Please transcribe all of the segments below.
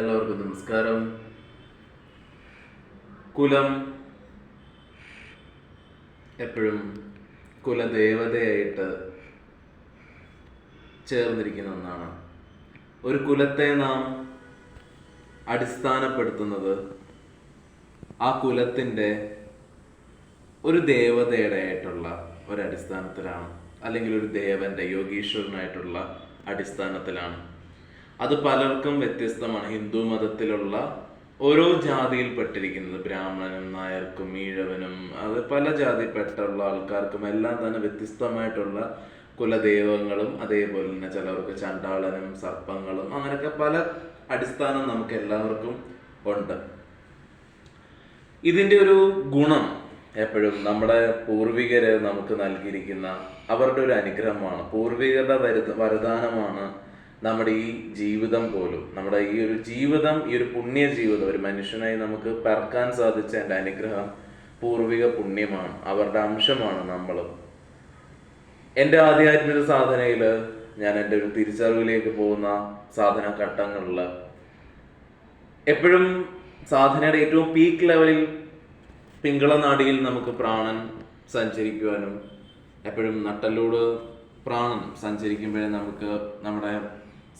എല്ലാവർക്കും നമസ്കാരം. കുലം എപ്പോഴും കുലദേവതയായിട്ട് ചേർന്നിരിക്കുന്ന ഒന്നാണ്. ഒരു കുലത്തെ നാം അടിസ്ഥാനപ്പെടുത്തുന്നത് ആ കുലത്തിന്റെ ഒരു ദേവതയുടെ ആയിട്ടുള്ള ഒരു അല്ലെങ്കിൽ ഒരു ദേവന്റെ യോഗീശ്വരനായിട്ടുള്ള അടിസ്ഥാനത്തിലാണ്. അത് പലർക്കും വ്യത്യസ്തമാണ്. ഹിന്ദു മതത്തിലുള്ള ഓരോ ജാതിയിൽപ്പെട്ടിരിക്കുന്നത് ബ്രാഹ്മണനും നായർക്കും ഈഴവനും അത് പല ജാതിപ്പെട്ടുള്ള ആൾക്കാർക്കും എല്ലാം തന്നെ വ്യത്യസ്തമായിട്ടുള്ള കുലദൈവങ്ങളും അതേപോലെ തന്നെ ചിലർക്ക് ചണ്ടാളനും സർപ്പങ്ങളും അങ്ങനെയൊക്കെ പല അടിസ്ഥാനം നമുക്ക് എല്ലാവർക്കും ഉണ്ട്. ഇതിന്റെ ഒരു ഗുണം എപ്പോഴും നമ്മുടെ പൂർവികര് നമുക്ക് നൽകിയിരിക്കുന്ന അവരുടെ ഒരു അനുഗ്രഹമാണ്. പൂർവികരുടെ വരുത വരദാനമാണ് നമ്മുടെ ഈ ജീവിതം പോലും നമ്മുടെ ഈ ഒരു ജീവിതം ഈ ഒരു പുണ്യ ജീവിതം ഒരു മനുഷ്യനായി നമുക്ക് പിറക്കാൻ സാധിച്ച എന്റെ അനുഗ്രഹം പൂർവിക പുണ്യമാണ് അവരുടെ അംശമാണ് നമ്മളും. എന്റെ ആധ്യാത്മിക സാധനയിൽ ഞാൻ എന്റെ ഒരു തിരിച്ചറിവിലേക്ക് പോകുന്ന സാധന ഘട്ടങ്ങളിൽ എപ്പോഴും സാധനയുടെ ഏറ്റവും പീക്ക് ലെവലിൽ പിങ്കള നാടിയിൽ നമുക്ക് പ്രാണൻ സഞ്ചരിക്കുവാനും എപ്പോഴും നട്ടലോട് പ്രാണൻ സഞ്ചരിക്കുമ്പോഴേ നമുക്ക് നമ്മുടെ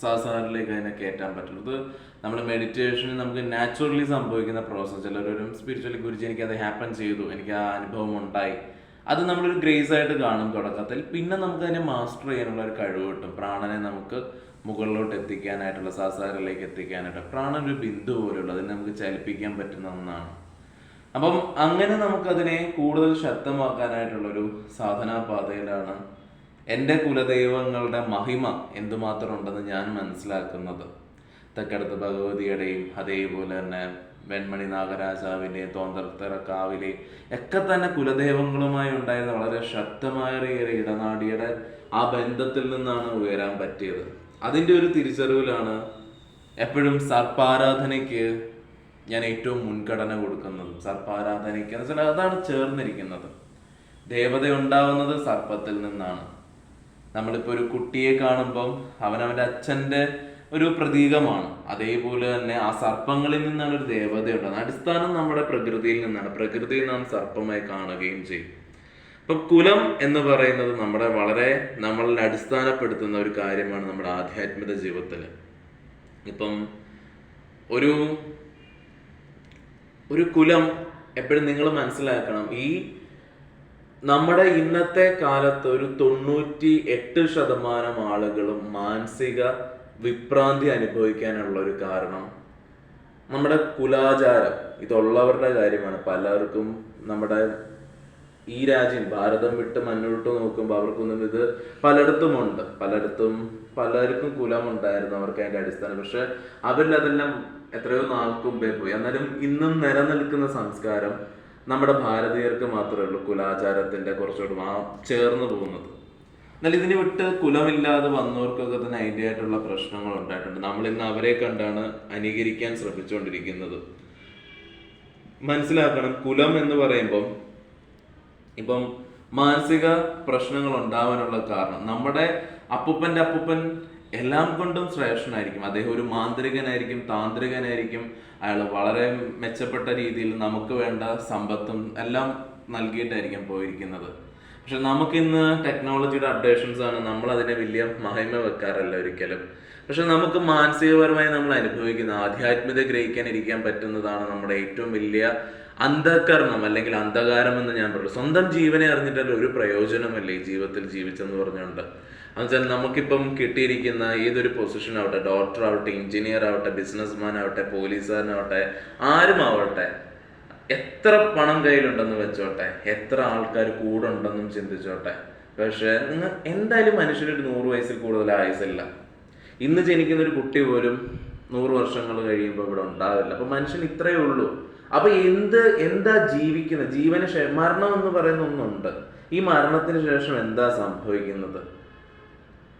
സഹസാരിലേക്ക് അതിനെ കയറ്റാൻ പറ്റുള്ളൂ. ഇത് നമ്മൾ മെഡിറ്റേഷന് നമുക്ക് നാച്ചുറലി സംഭവിക്കുന്ന പ്രോസസ്സ് ചിലരും സ്പിരിച്വലി ഗുരുജി എനിക്ക് അത് ഹാപ്പൻ ചെയ്തു. എനിക്ക് ആ അനുഭവം ഉണ്ടായി. അത് നമ്മളൊരു ഗ്രേസ് ആയിട്ട് കാണും തുടക്കത്തിൽ. പിന്നെ നമുക്ക് അതിനെ മാസ്റ്റർ ചെയ്യാനുള്ള ഒരു കഴിവ് കിട്ടും. പ്രാണനെ നമുക്ക് മുകളിലോട്ട് എത്തിക്കാനായിട്ടുള്ള സാസാരിലേക്ക് എത്തിക്കാനായിട്ട് പ്രാണൻ ഒരു ബിന്ദു പോലെയുള്ള. അതിനെ നമുക്ക് ചലിപ്പിക്കാൻ പറ്റുന്ന ഒന്നാണ്. അപ്പം അങ്ങനെ നമുക്കതിനെ കൂടുതൽ ശക്തമാക്കാനായിട്ടുള്ളൊരു സാധനാ പാതയിലാണ് എന്റെ കുലദൈവങ്ങളുടെ മഹിമ എന്തുമാത്രം ഉണ്ടെന്ന് ഞാൻ മനസ്സിലാക്കുന്നത്. തക്കടുത്ത് ഭഗവതിയുടെയും അതേപോലെ തന്നെ വെൺമണി നാഗരാജാവിന്റെയും തോന്തർത്തറ കാവിലെയും ഒക്കെ തന്നെ കുലദൈവങ്ങളുമായി ഉണ്ടായിരുന്ന വളരെ ശക്തമായ ഒരു ഇടനാടിയുടെ ആ ബന്ധത്തിൽ നിന്നാണ് ഉയരാൻ പറ്റിയത്. അതിന്റെ ഒരു തിരിച്ചറിവിലാണ് എപ്പോഴും സർപ്പാരാധനയ്ക്ക് ഞാൻ ഏറ്റവും മുൻഗണന കൊടുക്കുന്നത്. സർപ്പാരാധനയ്ക്ക് എന്ന് വെച്ചാൽ അതാണ് ചേർന്നിരിക്കുന്നത്. ദേവത ഉണ്ടാവുന്നത് സർപ്പത്തിൽ നിന്നാണ്. നമ്മളിപ്പോൾ ഒരു കുട്ടിയെ കാണുമ്പം അവൻ അവന്റെ അച്ഛന്റെ ഒരു പ്രതീകമാണ്. അതേപോലെ തന്നെ ആ സർപ്പങ്ങളിൽ നിന്നാണ് ഒരു ദേവത ഉണ്ടാകുന്നത് അടിസ്ഥാനം നമ്മുടെ പ്രകൃതിയിൽ നിന്നാണ്. പ്രകൃതിയിൽ നാം സർപ്പമായി കാണുകയും ചെയ്യും. ഇപ്പം കുലം എന്ന് പറയുന്നത് നമ്മുടെ വളരെ നമ്മളിൽ അടിസ്ഥാനപ്പെടുത്തുന്ന ഒരു കാര്യമാണ് നമ്മുടെ ആധ്യാത്മിക ജീവിതത്തിൽ ഇപ്പം ഒരു ഒരു കുലം എപ്പോഴും നിങ്ങൾ മനസ്സിലാക്കണം. ഈ നമ്മുടെ ഇന്നത്തെ കാലത്ത് ഒരു തൊണ്ണൂറ്റി എട്ട് ശതമാനം ആളുകളും മാനസിക വിഭ്രാന്തി അനുഭവിക്കാനുള്ള ഒരു കാരണം നമ്മുടെ കുലാചാരം. ഇതുള്ളവരുടെ കാര്യമാണ്. പലർക്കും നമ്മുടെ ഈ രാജ്യം ഭാരതം വിട്ട് മുന്നോട്ട് നോക്കുമ്പോൾ അവർക്കൊന്നും ഇത് പലയിടത്തും ഉണ്ട് പലയിടത്തും പലർക്കും കുലമുണ്ടായിരുന്നു അവർക്ക് അതിന്റെ അടിസ്ഥാനം. പക്ഷെ അവരിൽ അതെല്ലാം എത്രയോ നാൾക്ക് മുമ്പേ പോയി. എന്നാലും ഇന്നും നിലനിൽക്കുന്ന സംസ്കാരം നമ്മുടെ ഭാരതീയർക്ക് മാത്രമേ ഉള്ളൂ കുലാചാരത്തിന്റെ കുറച്ചുകൂടി ആ ചേർന്ന് പോകുന്നത്. എന്നാൽ ഇതിന് വിട്ട് കുലമില്ലാതെ വന്നവർക്കൊക്കെ തന്നെ അതിന്റെ ആയിട്ടുള്ള പ്രശ്നങ്ങൾ ഉണ്ടായിട്ടുണ്ട്. നമ്മൾ ഇന്ന് അവരെ കണ്ടാണ് അനുകരിക്കാൻ ശ്രമിച്ചുകൊണ്ടിരിക്കുന്നത്. മനസ്സിലാക്കണം കുലം എന്ന് പറയുമ്പം ഇപ്പം മാനസിക പ്രശ്നങ്ങൾ ഉണ്ടാവാനുള്ള കാരണം. നമ്മുടെ അപ്പൂപ്പന്റെ അപ്പൂപ്പൻ എല്ലാം കൊണ്ടും ശ്രേഷ്ഠനായിരിക്കും. അദ്ദേഹം ഒരു മാന്ത്രികനായിരിക്കും താന്ത്രികനായിരിക്കും. അയാൾ വളരെ മെച്ചപ്പെട്ട രീതിയിൽ നമുക്ക് വേണ്ട സമ്പത്തും എല്ലാം നൽകിയിട്ടായിരിക്കും പോയിരിക്കുന്നത്. പക്ഷെ നമുക്കിന്ന് ടെക്നോളജിയുടെ അപ്ഡേഷൻസ് ആണ്. നമ്മൾ അതിനെ വലിയ മഹിമ വെക്കാറല്ല ഒരിക്കലും. പക്ഷെ നമുക്ക് മാനസികപരമായി നമ്മൾ അനുഭവിക്കുന്ന ആധ്യാത്മികത ഗ്രഹിക്കാൻ ഇരിക്കാൻ പറ്റുന്നതാണ് നമ്മുടെ ഏറ്റവും വലിയ അന്ധകരണം അല്ലെങ്കിൽ അന്ധകാരം എന്ന് ഞാൻ പറയുള്ളൂ സ്വന്തം ജീവനെ അറിഞ്ഞിട്ടല്ല ഒരു പ്രയോജനമല്ല ജീവിതത്തിൽ ജീവിച്ചെന്ന് പറഞ്ഞുകൊണ്ട്. എന്നുവെച്ചാൽ നമുക്കിപ്പം കിട്ടിയിരിക്കുന്ന ഏതൊരു പൊസിഷൻ ആവട്ടെ ഡോക്ടർ ആവട്ടെ എഞ്ചിനീയർ ആവട്ടെ ബിസിനസ്മാൻ ആവട്ടെ പോലീസുകാരനാവട്ടെ ആരും ആവട്ടെ എത്ര പണം കയ്യിലുണ്ടെന്ന് വെച്ചോട്ടെ എത്ര ആൾക്കാർ കൂടെ ഉണ്ടെന്നും ചിന്തിച്ചോട്ടെ. പക്ഷെ നിങ്ങൾ എന്തായാലും മനുഷ്യനൊരു നൂറ് വയസ്സിൽ കൂടുതൽ ആയുസില്ല ഇന്ന് ജനിക്കുന്ന ഒരു കുട്ടി പോലും നൂറ് വർഷങ്ങൾ കഴിയുമ്പോൾ ഇവിടെ ഉണ്ടാവില്ല. അപ്പൊ മനുഷ്യൻ ഇത്രയേ ഉള്ളൂ. അപ്പൊ എന്ത് എന്താ ജീവിക്കുന്നത്? ജീവന മരണം എന്ന് പറയുന്ന ഒന്നുണ്ട്. ഈ മരണത്തിന് ശേഷം എന്താ സംഭവിക്കുന്നത്?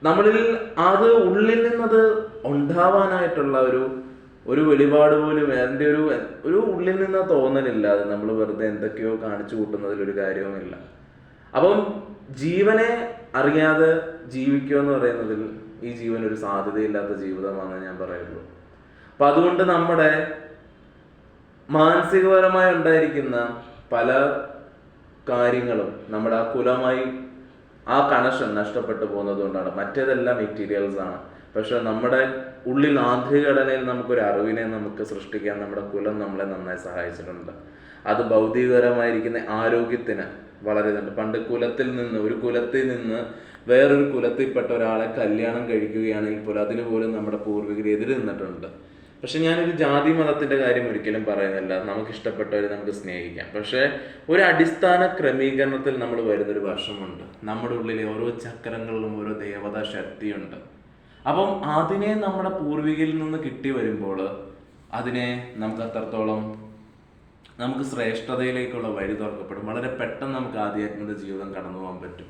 നമ്മളിൽ അത് ഉള്ളിൽ നിന്നത് ഉണ്ടാവാനായിട്ടുള്ള ഒരു ഒരു വെളിപാട് പോലും അതിന്റെ ഒരു ഒരു ഉള്ളിൽ നിന്ന് തോന്നലില്ലാതെ നമ്മൾ വെറുതെ എന്തൊക്കെയോ കാണിച്ചു കൂട്ടുന്നതിൽ ഒരു കാര്യവുമില്ല. അപ്പം ജീവനെ അറിയാതെ ജീവിക്കുക എന്ന് പറയുന്നതിൽ ഈ ജീവൻ ഒരു സാധ്യതയില്ലാത്ത ജീവിതമാണെന്ന് ഞാൻ പറയുള്ളൂ അപ്പൊ അതുകൊണ്ട് നമ്മുടെ മാനസികപരമായി ഉണ്ടായിരിക്കുന്ന പല കാര്യങ്ങളും നമ്മുടെ ആ കുലമായി ആ കണക്ഷൻ നഷ്ടപ്പെട്ടു പോകുന്നത് കൊണ്ടാണ് മറ്റേതെല്ലാം മെറ്റീരിയൽസ് ആണ്. പക്ഷെ നമ്മുടെ ഉള്ളിൽ ആന്തരിക നമുക്കൊരു അറിവിനെ നമുക്ക് സൃഷ്ടിക്കാൻ നമ്മുടെ കുലം നമ്മളെ നന്നായി സഹായിച്ചിട്ടുണ്ട്. അത് ഭൗതികപരമായിരിക്കുന്ന ആരോഗ്യത്തിന് വളരെ ഇതുണ്ട് പണ്ട് കുലത്തിൽ നിന്ന് ഒരു കുലത്തിൽ നിന്ന് വേറൊരു കുലത്തിൽപ്പെട്ട ഒരാളെ കല്യാണം കഴിക്കുകയാണെങ്കിൽ പോലും അതിന് പോലും നമ്മുടെ പൂർവികർ എതിര് നിന്നിട്ടുണ്ട്. പക്ഷെ ഞാനൊരു ജാതി മതത്തിന്റെ കാര്യം ഒരിക്കലും പറയുന്നില്ല. നമുക്ക് ഇഷ്ടപ്പെട്ടവരെ നമുക്ക് സ്നേഹിക്കാം. പക്ഷെ ഒരു അടിസ്ഥാന ക്രമീകരണത്തിൽ നമ്മൾ വരുന്നൊരു വർഷമുണ്ട് നമ്മുടെ ഉള്ളിലെ ഓരോ ചക്രങ്ങളിലും ഓരോ ദേവതാ ശക്തിയുണ്ട്. അപ്പം അതിനെ നമ്മുടെ പൂർവികരിൽ നിന്ന് കിട്ടി വരുമ്പോൾ അതിനെ നമുക്ക് അത്രത്തോളം നമുക്ക് ശ്രേഷ്ഠതയിലേക്കുള്ള വഴി തുറക്കപ്പെടും. വളരെ പെട്ടെന്ന് നമുക്ക് ആധ്യാത്മിക ജീവിതം കടന്നു പോകാൻ പറ്റും.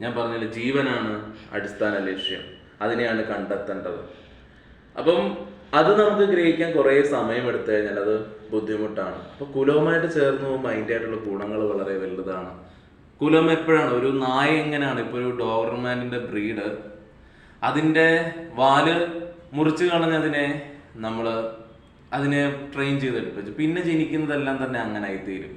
ഞാൻ പറഞ്ഞില്ല ജീവനാണ് അടിസ്ഥാന ലക്ഷ്യം. അതിനെയാണ് കണ്ടെത്തേണ്ടത്. അപ്പം അത് നമുക്ക് ഗ്രഹിക്കാൻ കുറേ സമയം എടുത്തു കഴിഞ്ഞാൽ അത് ബുദ്ധിമുട്ടാണ്. അപ്പൊ കുലവുമായിട്ട് ചേർന്ന് പോകുമ്പോൾ അതിന്റെ ആയിട്ടുള്ള ഗുണങ്ങൾ വളരെ വലുതാണ്. കുലം എപ്പോഴാണ്? ഒരു നായ എങ്ങനെയാണ്? ഇപ്പൊ ഒരു ഡോവർമാനിന്റെ ബ്രീഡ്. അതിന്റെ വാൽ മുറിച്ച് കളഞ്ഞതിനെ നമ്മൾ അതിനെ ട്രെയിൻ ചെയ്തെടുപ്പിച്ചു. പിന്നെ ജനിക്കുന്നതെല്ലാം തന്നെ അങ്ങനെ ആയിത്തീരും.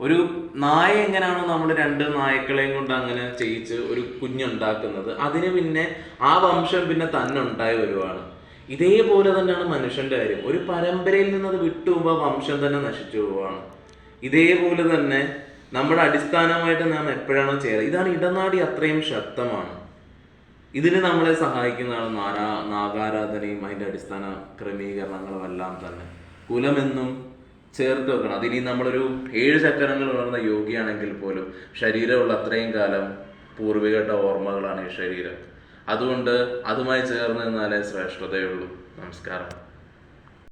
ഒരു നായ എങ്ങനെയാണോ നമ്മൾ രണ്ട് നായക്കളെയും കൊണ്ട് അങ്ങനെ ചെയ്യിച്ച് ഒരു കുഞ്ഞുണ്ടാക്കുന്നത് അതിന് പിന്നെ ആ വംശം പിന്നെ തന്നെ ഉണ്ടായി വരുവാണ് ഇതേപോലെ തന്നെയാണ് മനുഷ്യന്റെ കാര്യം. ഒരു പരമ്പരയിൽ നിന്ന് അത് വിട്ടുപോകുമ്പോൾ വംശം തന്നെ നശിച്ചു പോവാണ് ഇതേപോലെ തന്നെ നമ്മുടെ അടിസ്ഥാനമായിട്ട് നാം എപ്പോഴാണോ ചെയ്യുന്നത് ഇതാണ് ഇടനാടി അത്രയും ശക്തമാണ്. ഇതിന് നമ്മളെ സഹായിക്കുന്നതാണ് നാരാ നാഗാരാധനയും അതിന്റെ അടിസ്ഥാന ക്രമീകരണങ്ങളും എല്ലാം തന്നെ. കുലമെന്നും ചേർത്ത് വെക്കണം. അതിനി നമ്മളൊരു ഏഴ് ചക്രങ്ങൾ ഉണർന്ന യോഗിയാണെങ്കിൽ പോലും ശരീരമുള്ള അത്രയും കാലം പൂർവികരുടെ ഓർമ്മകളാണ് ഈ ശരീരം. അതുകൊണ്ട് അതുമായി ചേർന്ന് നിന്നാലേ ശ്രേഷ്ഠതയുള്ളൂ. നമസ്കാരം.